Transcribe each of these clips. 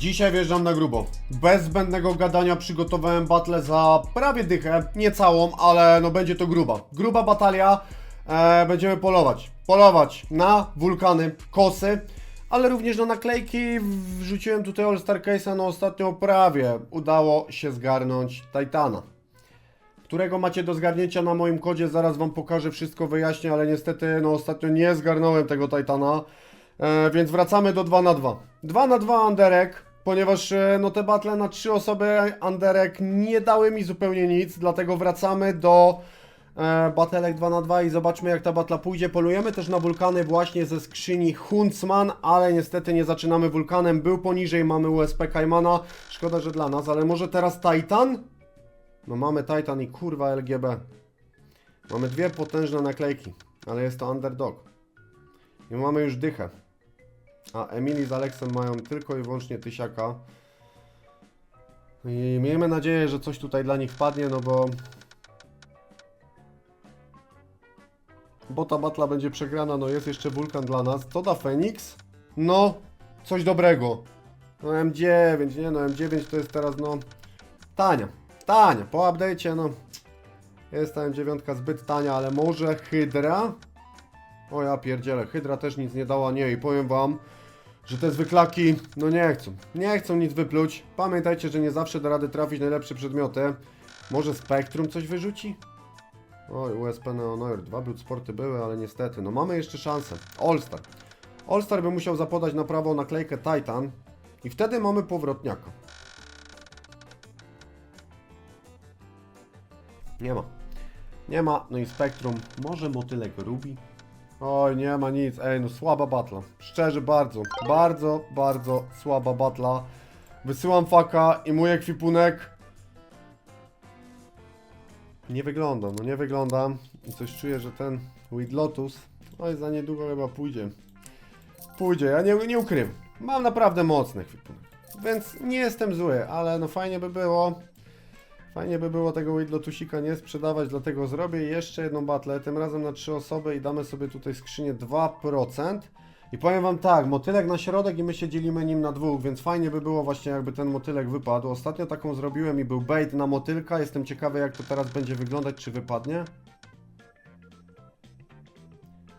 Dzisiaj wjeżdżam na grubo. Bez zbędnego gadania przygotowałem battle za prawie dychę, nie całą, ale no będzie to gruba. Gruba batalia, e, będziemy polować. Polować na wulkany, kosy, ale również na naklejki. Wrzuciłem tutaj All Star Case'a na ostatnią prawie. Udało się zgarnąć Titana którego macie do zgarnięcia na moim kodzie. Zaraz Wam pokażę, wszystko wyjaśnię, ale niestety no ostatnio nie zgarnąłem tego Titana, e, więc wracamy do 2 na 2 2 na 2 Anderek, ponieważ e, no te battle na 3 osoby Anderek nie dały mi zupełnie nic, dlatego wracamy do e, batelek 2 na 2 i zobaczmy jak ta batla pójdzie. Polujemy też na wulkany właśnie ze skrzyni Huntsman, ale niestety nie zaczynamy wulkanem. Był poniżej, mamy USP Kaimana. Szkoda, że dla nas, ale może teraz Titan? No mamy Titan i kurwa LGB. Mamy dwie potężne naklejki, ale jest to underdog. I mamy już dychę. A Emily z Alexem mają tylko i wyłącznie tysiaka. I miejmy nadzieję, że coś tutaj dla nich wpadnie, no bo... Bo ta batla będzie przegrana, no jest jeszcze wulkan dla nas. Co da Phoenix? No, coś dobrego. No M9, nie no, M9 to jest teraz no... Tania. Tania, po update'cie, no. Jest ta M9 zbyt tania, ale może Hydra? O ja pierdzielę, Hydra też nic nie dała, nie i powiem wam, że te zwyklaki, no nie chcą. Nie chcą nic wypluć. Pamiętajcie, że nie zawsze da rady trafić najlepsze przedmioty. Może Spectrum coś wyrzuci? Oj, USP Neonoir, dwa Blood Sporty były, ale niestety, no mamy jeszcze szansę. All-Star. By musiał zapodać na prawą naklejkę Titan i wtedy mamy powrotniaka. Nie ma. Nie ma. No i Spektrum. Może motylek Ruby? Oj, nie ma nic. Ej, no słaba batla. Szczerze, bardzo, bardzo, bardzo słaba batla. Wysyłam faka i mój ekwipunek nie wygląda, no nie wygląda. I coś czuję, że ten With Lotus, oj, za niedługo chyba pójdzie. Pójdzie, ja nie, nie ukrywam. Mam naprawdę mocny ekwipunek. Więc nie jestem zły, ale no fajnie by było, Fajnie by było tego Widlotusika nie sprzedawać, dlatego zrobię jeszcze jedną battle, tym razem na trzy osoby i damy sobie tutaj skrzynię 2%. I powiem wam tak, motylek na środek i my się dzielimy nim na dwóch, więc fajnie by było właśnie jakby ten motylek wypadł. Ostatnio taką zrobiłem i był bait na motylka, jestem ciekawy jak to teraz będzie wyglądać, czy wypadnie.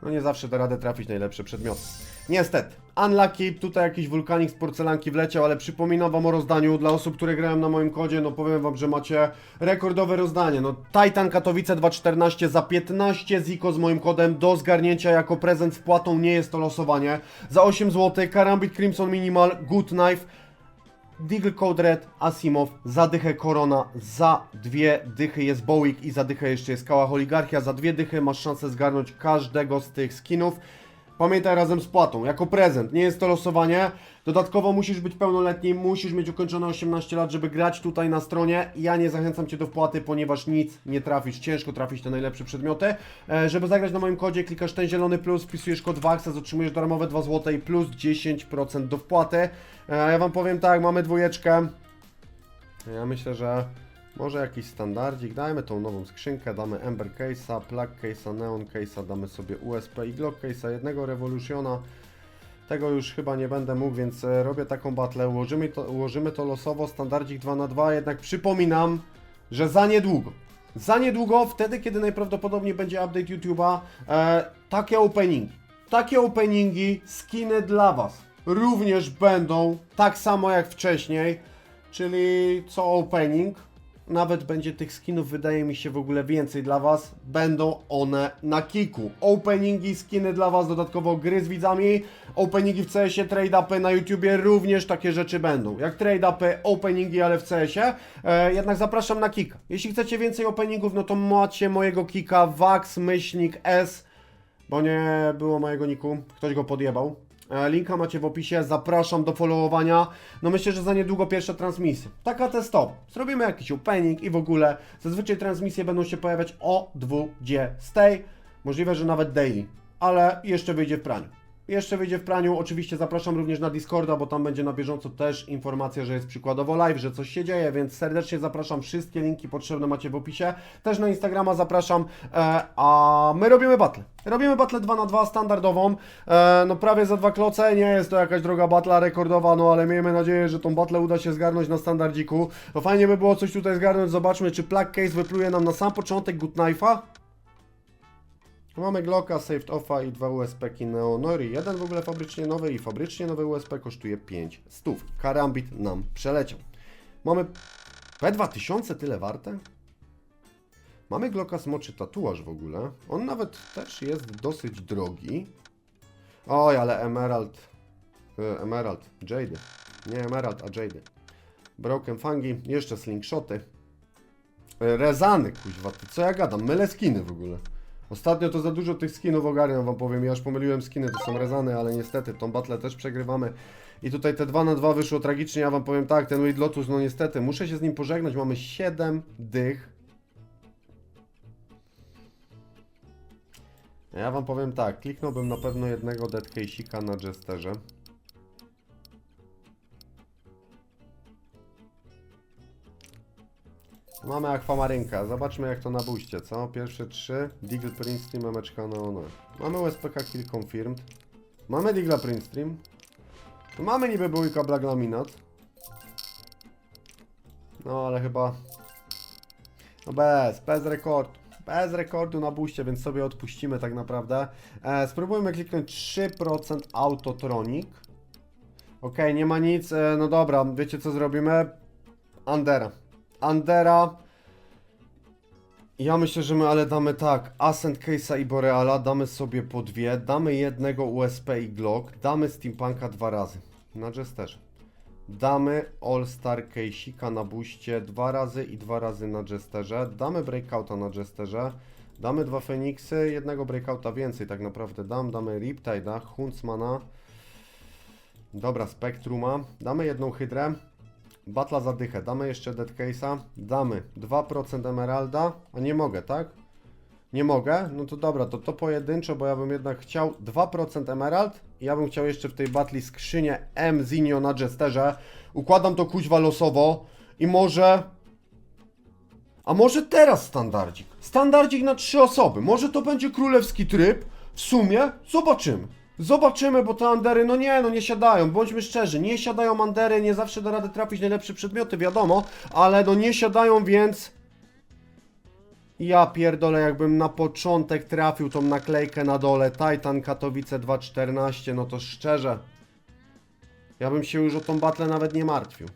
No nie zawsze da radę trafić najlepsze przedmioty. Niestety. Unlucky, tutaj jakiś wulkanik z porcelanki wleciał, ale przypominam wam o rozdaniu dla osób, które grają na moim kodzie, no powiem wam, że macie rekordowe rozdanie. No Titan Katowice 214 za 15 ziko z moim kodem do zgarnięcia jako prezent z płatą, nie jest to losowanie. Za 8 zł Karambit Crimson Minimal, Good Knife, Deagle Code Red, Asimov, za dychę Korona, za dwie dychy jest Bowick i za dychę jeszcze jest Kała Oligarchia. Za dwie dychy masz szansę zgarnąć każdego z tych skinów. Pamiętaj razem z płatą, jako prezent, nie jest to losowanie. Dodatkowo musisz być pełnoletni, musisz mieć ukończone 18 lat, żeby grać tutaj na stronie. Ja nie zachęcam Cię do wpłaty, ponieważ nic nie trafisz, ciężko trafić te najlepsze przedmioty. E, żeby zagrać na moim kodzie, klikasz ten zielony plus, wpisujesz kod WAXES, otrzymujesz darmowe 2 zł plus 10% do wpłaty. E, ja Wam powiem tak, mamy dwójeczkę. Ja myślę, że może jakiś standardzik, dajmy tą nową skrzynkę, damy Ember Case'a, Plug Case'a, Neon Case'a, damy sobie USP i Glock Case'a, jednego Revolutiona. Tego już chyba nie będę mógł, więc e, robię taką battle, ułożymy to, ułożymy to losowo, standardzik 2 na 2 jednak przypominam, że za niedługo, za niedługo, wtedy kiedy najprawdopodobniej będzie update YouTube'a, e, takie openingi, takie openingi, skiny dla Was również będą tak samo jak wcześniej, czyli co opening, nawet będzie tych skinów, wydaje mi się w ogóle więcej dla Was. Będą one na kiku. Openingi, skiny dla Was, dodatkowo gry z widzami, openingi w CS-ie, trade-upy na YouTubie, również takie rzeczy będą. Jak trade-upy, openingi, ale w CS-ie. E, jednak zapraszam na kika. Jeśli chcecie więcej openingów, no to macie mojego kika, Wax, Myślnik, S, bo nie było mojego niku, ktoś go podjebał. E, Linka macie w opisie, zapraszam do followowania. No myślę, że za niedługo pierwsza transmisja. Taka testowa. Zrobimy jakiś opening i w ogóle zazwyczaj transmisje będą się pojawiać o 20. Możliwe, że nawet daily, ale jeszcze wyjdzie w praniu. Jeszcze wyjdzie w praniu. Oczywiście zapraszam również na Discorda, bo tam będzie na bieżąco też informacja, że jest przykładowo live, że coś się dzieje, więc serdecznie zapraszam. Wszystkie linki potrzebne macie w opisie. Też na Instagrama zapraszam, e, a my robimy battle. Robimy battle 2 na 2 standardową, e, no prawie za dwa kloce, nie jest to jakaś droga batla rekordowa, no ale miejmy nadzieję, że tą battle uda się zgarnąć na standardziku. No fajnie by było coś tutaj zgarnąć, zobaczmy czy Plug Case wypluje nam na sam początek Good Knife'a. Mamy Glocka, Saved Offa i dwa USP-ki Neonori. Jeden w ogóle fabrycznie nowy i fabrycznie nowy USP kosztuje 5 stów. Karambit nam przeleciał. Mamy P2000 tyle warte? Mamy Glocka Smoczy tatuaż w ogóle. On nawet też jest dosyć drogi. Oj, ale Emerald. e, Emerald. Jade. Nie Emerald, a Jade. Broken Fangi. Jeszcze slingshoty. E, Rezany, kuźwa. Co ja gadam? Mylę skiny w ogóle. Ostatnio to za dużo tych skinów ogarniam, wam powiem. Ja aż pomyliłem skiny, to są rezany, ale niestety tą battle też przegrywamy. I tutaj te 2 na 2 wyszło tragicznie, ja wam powiem tak, ten Weed Lotus, no niestety, muszę się z nim pożegnać, mamy 7 dych. Ja wam powiem tak, kliknąłbym na pewno jednego Dead Case'ika na Jesterze. Mamy akwamarynka, zobaczmy jak to na buście, co? Pierwsze trzy, Deagle Print Stream, Emeczka no no. Mamy USPK Kill Confirmed. Mamy Digla Print Stream. Tu mamy niby bójka Black Laminat. No ale chyba... No bez, bez rekordu. Bez rekordu na buście, więc sobie odpuścimy tak naprawdę. E, spróbujmy kliknąć 3% Autotronic. Ok, nie ma nic. E, no dobra, wiecie co zrobimy? Andera. Andera. Ja myślę, że my ale damy tak. Ascent Case'a i Boreala damy sobie po dwie. Damy jednego USP i Glock. Damy Steampunka dwa razy. Na Jesterze. Damy All Star Case'ika na buście dwa razy i dwa razy na Jesterze. Damy Breakouta na Jesterze. Damy dwa Feniksy, jednego Breakouta więcej tak naprawdę dam. Damy Riptide'a, Huntsmana. Dobra, Spectruma. Damy jedną Hydrę. Batla za dychę. Damy jeszcze Dead Case'a. Damy 2% Emeralda. A nie mogę, tak? Nie mogę? No to dobra, to to pojedynczo, bo ja bym jednak chciał 2% Emerald. I ja bym chciał jeszcze w tej batli skrzynię M Zinio na Jesterze. Układam to kuźwa losowo. I może... A może teraz standardzik? Standardzik na trzy osoby. Może to będzie królewski tryb? W sumie? Zobaczymy. Zobaczymy, bo te andery, no nie, no nie siadają, bądźmy szczerzy, nie siadają andery, nie zawsze da radę trafić najlepsze przedmioty, wiadomo, ale no nie siadają, więc... Ja pierdolę, jakbym na początek trafił tą naklejkę na dole, Titan Katowice 2.14, no to szczerze, ja bym się już o tą batlę nawet nie martwił.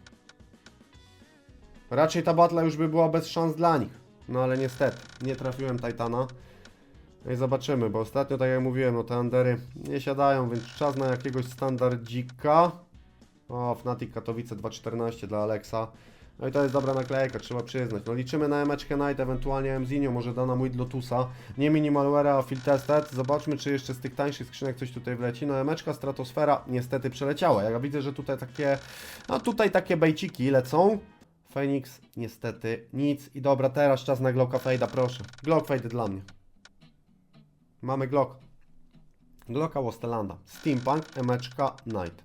Raczej ta batla już by była bez szans dla nich, no ale niestety, nie trafiłem Titana. No i zobaczymy, bo ostatnio, tak jak mówiłem, no te Andery nie siadają, więc czas na jakiegoś standardzika. O, Fnatic Katowice 2.14 dla Alexa. No i to jest dobra naklejka, trzeba przyznać. No liczymy na Emeczkę Knight, ewentualnie Mzinio, może da nam Lotusa. Nie Minimalware'a, a Field Tested. Zobaczmy, czy jeszcze z tych tańszych skrzynek coś tutaj wleci. No Emeczka Stratosfera niestety przeleciała. Ja widzę, że tutaj takie, no tutaj takie bejciki lecą. Phoenix niestety nic. I dobra, teraz czas na Glocka Fade'a, proszę. Glock Fade dla mnie. Mamy Glock. Glocka Wostelanda. Steampunk, Emeczka, Knight.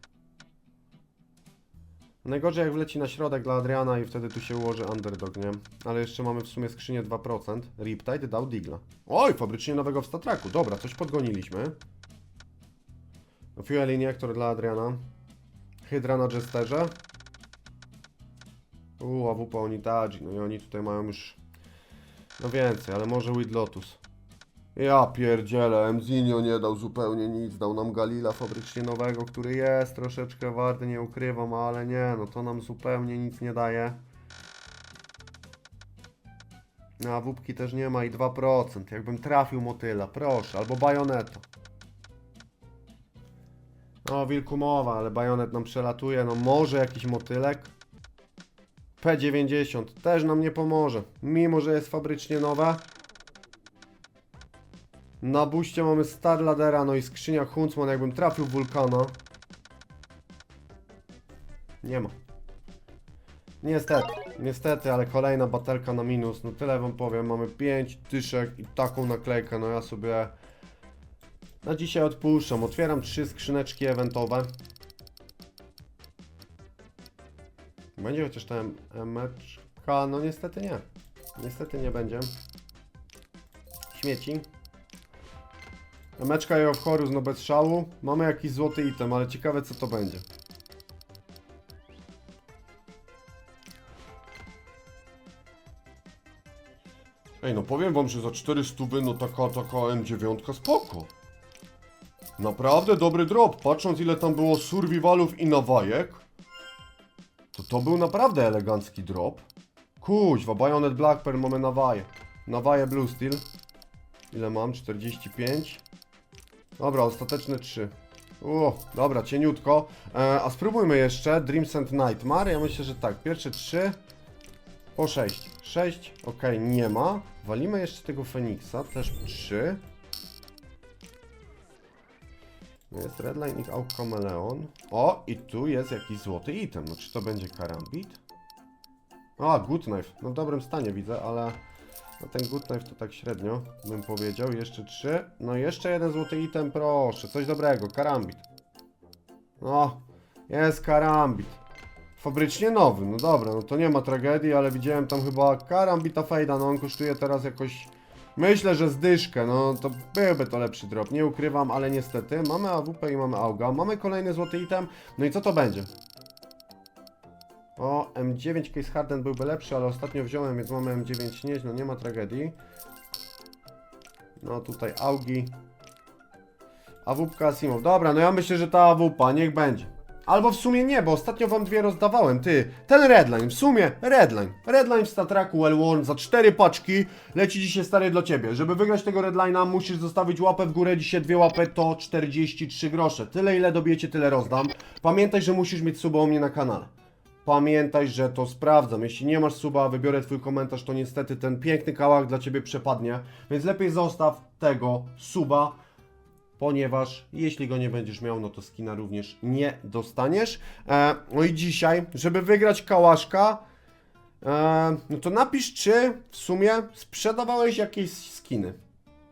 Najgorzej jak wleci na środek dla Adriana i wtedy tu się ułoży underdog, nie? Ale jeszcze mamy w sumie skrzynię 2%. Riptide dał Digla. Oj, fabrycznie nowego w Statraku. Dobra, coś podgoniliśmy. Fuel Injector dla Adriana. Hydra na Jesterze. Uuu, AWP Onitaji. No i oni tutaj mają już... No więcej, ale może Weed Lotus. Ja pierdzielę, Emzinio nie dał zupełnie nic, dał nam Galila fabrycznie nowego, który jest troszeczkę warty, nie ukrywam, ale nie, no to nam zupełnie nic nie daje. A wódki też nie ma i 2%, jakbym trafił motyla, proszę, albo bajoneto. No, wilku mowa, ale bajonet nam przelatuje, no może jakiś motylek. P90 też nam nie pomoże, mimo że jest fabrycznie nowa. Na buście mamy Star Ladera, no i skrzynia Huntsman, jakbym trafił wulkana. Nie ma. Niestety, niestety, ale kolejna batelka na minus. No tyle wam powiem, mamy 5 dyszek i taką naklejkę, no ja sobie Na dzisiaj odpuszczam. Otwieram trzy skrzyneczki eventowe. Będzie chociaż ta em- emeczka? No niestety nie. Niestety nie będzie. Śmieci. Emeczka i of Horus, no bez szału. Mamy jakiś złoty item, ale ciekawe co to będzie. Ej, no powiem wam, że za 400 no taka, taka M9 spoko. Naprawdę dobry drop. Patrząc ile tam było survivalów i nawajek, to to był naprawdę elegancki drop. Kuźwa, Bayonet Black Pearl mamy nawaje. Nawaje Blue Steel. Ile mam? 45. Dobra, ostateczne 3. O, dobra, cieniutko. E, a spróbujmy jeszcze Dreams and Nightmare. Ja myślę, że tak. Pierwsze 3 po 6. 6, ok, nie ma. Walimy jeszcze tego Feniksa, też 3. Jest Redline i Auk Kameleon. O, i tu jest jakiś złoty item. No czy to będzie karambit? A, Good Knife. No w dobrym stanie widzę, ale no ten Good Knife to tak średnio bym powiedział. Jeszcze 3. No jeszcze jeden złoty item, proszę. Coś dobrego, karambit. No, jest karambit. Fabrycznie nowy, no dobra, no to nie ma tragedii, ale widziałem tam chyba karambita fejda, no on kosztuje teraz jakoś... Myślę, że zdyszkę, no to byłby to lepszy drop, nie ukrywam, ale niestety mamy AWP i mamy AUGA, mamy kolejny złoty item, no i co to będzie? O, M9 Case Harden byłby lepszy, ale ostatnio wziąłem, więc mamy M9 nie, no nie ma tragedii. No tutaj AUGI. AWP Asimov, dobra, no ja myślę, że ta AWP, niech będzie. Albo w sumie nie, bo ostatnio wam dwie rozdawałem, ty. Ten Redline, w sumie Redline. Redline w Statraku Well za cztery paczki leci dzisiaj stary dla ciebie. Żeby wygrać tego Redline'a musisz zostawić łapę w górę, dzisiaj dwie łapy to 43 grosze. Tyle ile dobijecie, tyle rozdam. Pamiętaj, że musisz mieć suba u mnie na kanale. Pamiętaj, że to sprawdzam. Jeśli nie masz suba, wybiorę twój komentarz, to niestety ten piękny kałach dla ciebie przepadnie. Więc lepiej zostaw tego suba ponieważ jeśli go nie będziesz miał, no to skina również nie dostaniesz. E, no i dzisiaj, żeby wygrać kałaszka, e, no to napisz, czy w sumie sprzedawałeś jakieś skiny.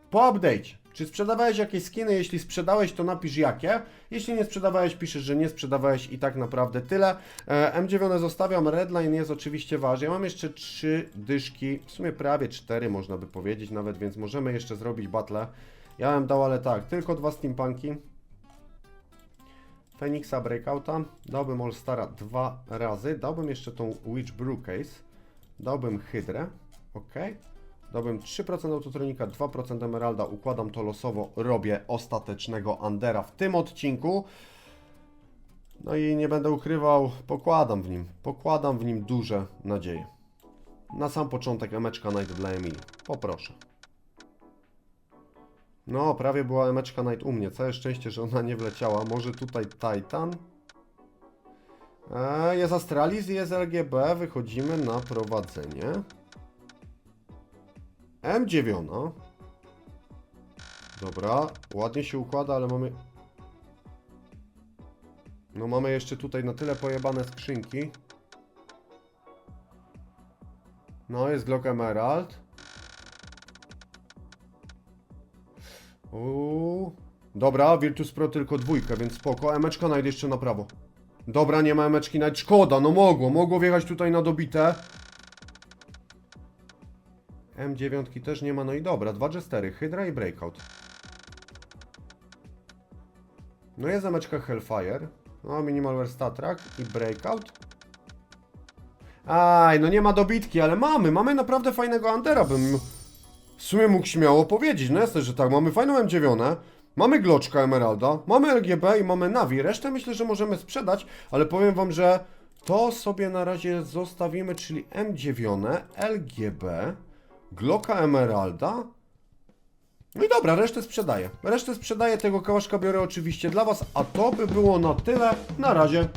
Po update'cie. Czy sprzedawałeś jakieś skiny? Jeśli sprzedałeś, to napisz jakie. Jeśli nie sprzedawałeś, piszesz, że nie sprzedawałeś i tak naprawdę tyle. E, M9 zostawiam, Redline jest oczywiście ważny. Ja mam jeszcze trzy dyszki, w sumie prawie cztery można by powiedzieć nawet, więc możemy jeszcze zrobić battle. Ja bym dał, ale tak, tylko dwa steampunki. Phoenixa Breakouta. Dałbym All-Stara dwa razy. Dałbym jeszcze tą Witch Brew Case. Dałbym Hydrę. Ok. Dałbym 3% Autotronika, 2% Emeralda. Układam to losowo. Robię ostatecznego Undera w tym odcinku. No i nie będę ukrywał, pokładam w nim. Pokładam w nim duże nadzieje. Na sam początek emeczka Night dla Emilii. Poproszę. No, prawie była emeczka Night u mnie. Całe szczęście, że ona nie wleciała. Może tutaj Titan. E, jest Astralis i jest LGB. Wychodzimy na prowadzenie. M9. Dobra, ładnie się układa, ale mamy... No mamy jeszcze tutaj na tyle pojebane skrzynki. No, jest Glock Emerald. Uuu. Dobra, Virtus Pro tylko dwójkę, więc spoko. Emeczka najdę jeszcze na prawo. Dobra, nie ma emeczki nawet. Szkoda, no mogło. Mogło wjechać tutaj na dobite. M9 też nie ma, no i dobra. Dwa Jestery, Hydra i Breakout. No jest emeczka Hellfire. No, Minimalware Statrak i Breakout. Aj, no nie ma dobitki, ale mamy. Mamy naprawdę fajnego Antera, bym w sumie mógł śmiało powiedzieć, no jasne, że tak, mamy fajną M9, mamy Gloczka Emeralda, mamy LGB i mamy Navi, resztę myślę, że możemy sprzedać, ale powiem wam, że to sobie na razie zostawimy, czyli M9, LGB, Glocka Emeralda, no i dobra, resztę sprzedaję. Resztę sprzedaję, tego kałaszka biorę oczywiście dla was, a to by było na tyle, na razie.